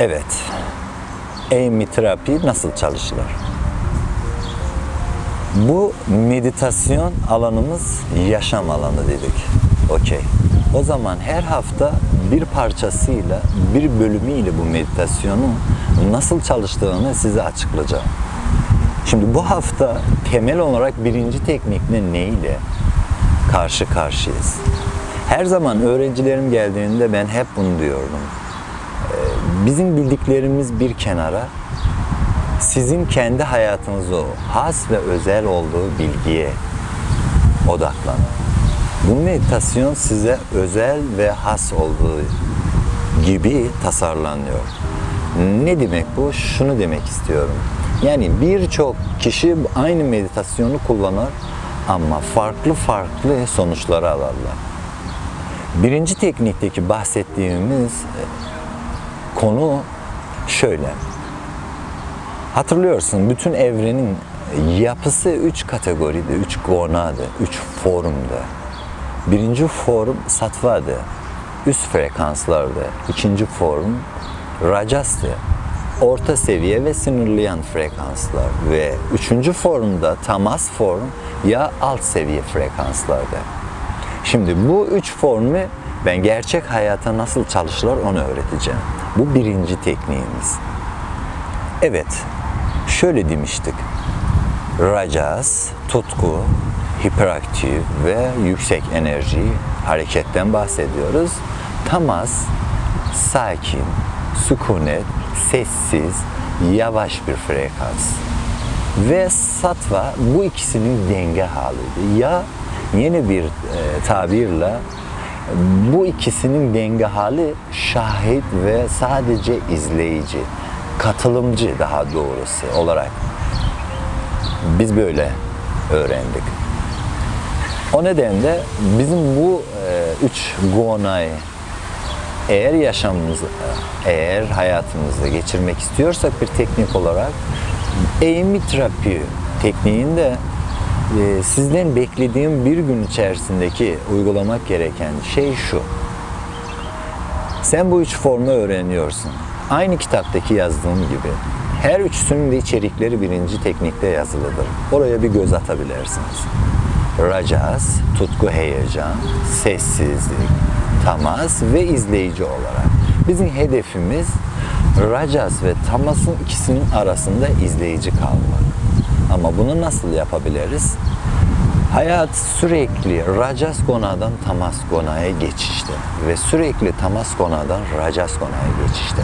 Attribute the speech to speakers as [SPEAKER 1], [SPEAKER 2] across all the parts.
[SPEAKER 1] Evet. EMI terapi nasıl çalışılır? Bu meditasyon alanımız yaşam alanı dedik. Okey. O zaman her hafta bir parçasıyla, bir bölümüyle bu meditasyonun nasıl çalıştığını size açıklayacağım. Şimdi bu hafta temel olarak birinci teknikle ne ile karşı karşıyayız? Her zaman öğrencilerim geldiğinde ben hep bunu diyordum. Bizim bildiklerimiz bir kenara, sizin kendi hayatınızda o has ve özel olduğu bilgiye odaklanın. Bu meditasyon size özel ve has olduğu gibi tasarlanıyor. Ne demek bu? Şunu demek istiyorum. Yani birçok kişi aynı meditasyonu kullanır ama farklı farklı sonuçları alırlar. Birinci teknikteki bahsettiğimiz konu şöyle. Hatırlıyorsun bütün evrenin yapısı üç kategoride, üç gonadı, üç formda. Birinci form sattvadı, üst frekanslarda. İkinci form racastı, orta seviye ve sınırlayan frekanslar. Ve üçüncü formda tamas form ya alt seviye frekanslarda. Şimdi bu üç formu ben gerçek hayata nasıl çalışırlar onu öğreteceğim. Bu birinci tekniğimiz. Evet, şöyle demiştik. Rajas, tutku, hiperaktif ve yüksek enerji hareketten bahsediyoruz. Tamas, sakin, sükunet, sessiz, yavaş bir frekans. Ve sattva bu ikisinin denge haliydi. Ya yeni bir e, tabirle bu ikisinin denge hali şahit ve sadece izleyici, katılımcı daha doğrusu olarak biz böyle öğrendik. O nedenle bizim bu e, üç gonayı eğer yaşamımızı, eğer hayatımızda geçirmek istiyorsak bir teknik olarak eğimi terapi tekniğinde e, sizden beklediğim bir gün içerisindeki uygulamak gereken şey şu. Sen bu üç formu öğreniyorsun. Aynı kitaptaki yazdığım gibi. Her üçsünün de içerikleri birinci teknikte yazılıdır. Oraya bir göz atabilirsiniz. Rajas, tutku heyecan, sessizlik, tamas ve izleyici olarak. Bizim hedefimiz Rajas ve Tamas'ın ikisinin arasında izleyici kalmak. Ama bunu nasıl yapabiliriz? Hayat sürekli Rajas konadan Tamas konaya geçişte ve sürekli Tamas konadan Rajas konaya geçişte.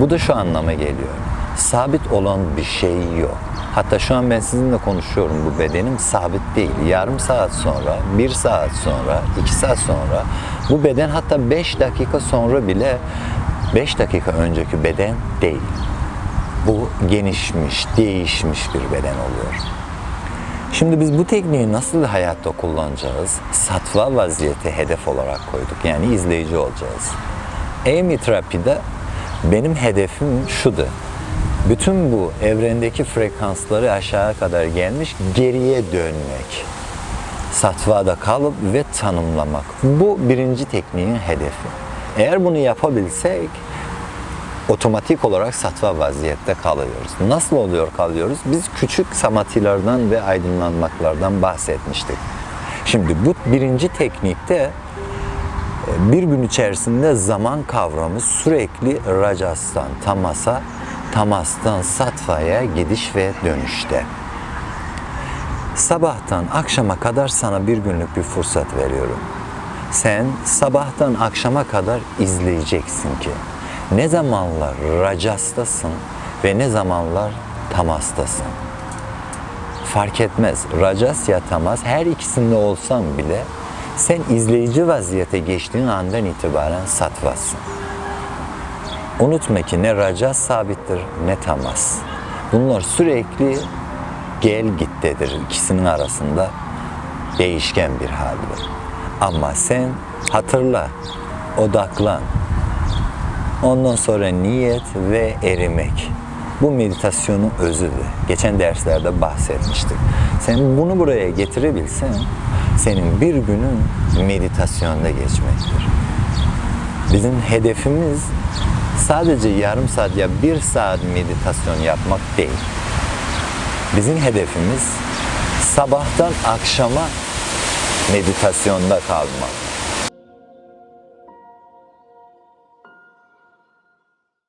[SPEAKER 1] Bu da şu anlama geliyor. Sabit olan bir şey yok. Hatta şu an ben sizinle konuşuyorum bu bedenim sabit değil. Yarım saat sonra, bir saat sonra, iki saat sonra bu beden hatta beş dakika sonra bile beş dakika önceki beden değil. Bu genişmiş, değişmiş bir beden oluyor. Şimdi biz bu tekniği nasıl hayatta kullanacağız? Satva vaziyeti hedef olarak koyduk. Yani izleyici olacağız. EMI terapide benim hedefim şudu. Bütün bu evrendeki frekansları aşağı kadar gelmiş geriye dönmek. Satvada kalıp ve tanımlamak. Bu birinci tekniğin hedefi. Eğer bunu yapabilsek otomatik olarak satva vaziyette kalıyoruz. Nasıl oluyor kalıyoruz? Biz küçük samatilerden ve aydınlanmaklardan bahsetmiştik. Şimdi bu birinci teknikte e, bir gün içerisinde zaman kavramı sürekli racastan tamasa, tamastan satvaya gidiş ve dönüşte. Sabahtan akşama kadar sana bir günlük bir fırsat veriyorum. Sen sabahtan akşama kadar izleyeceksin ki ne zamanlar racastasın ve ne zamanlar tamastasın. Fark etmez. Racas ya tamas her ikisinde olsan bile sen izleyici vaziyete geçtiğin andan itibaren satvasın. Unutma ki ne racas sabittir ne tamas. Bunlar sürekli gel gittedir ikisinin arasında değişken bir haldir. Ama sen hatırla, odaklan. Ondan sonra niyet ve erimek. Bu meditasyonun özüdür. Geçen derslerde bahsetmiştik. Sen bunu buraya getirebilsen senin bir günün meditasyonda geçmektir. Bizim hedefimiz sadece yarım saat ya bir saat meditasyon yapmak değil. Bizim hedefimiz sabahtan akşama meditasyonda kalmak.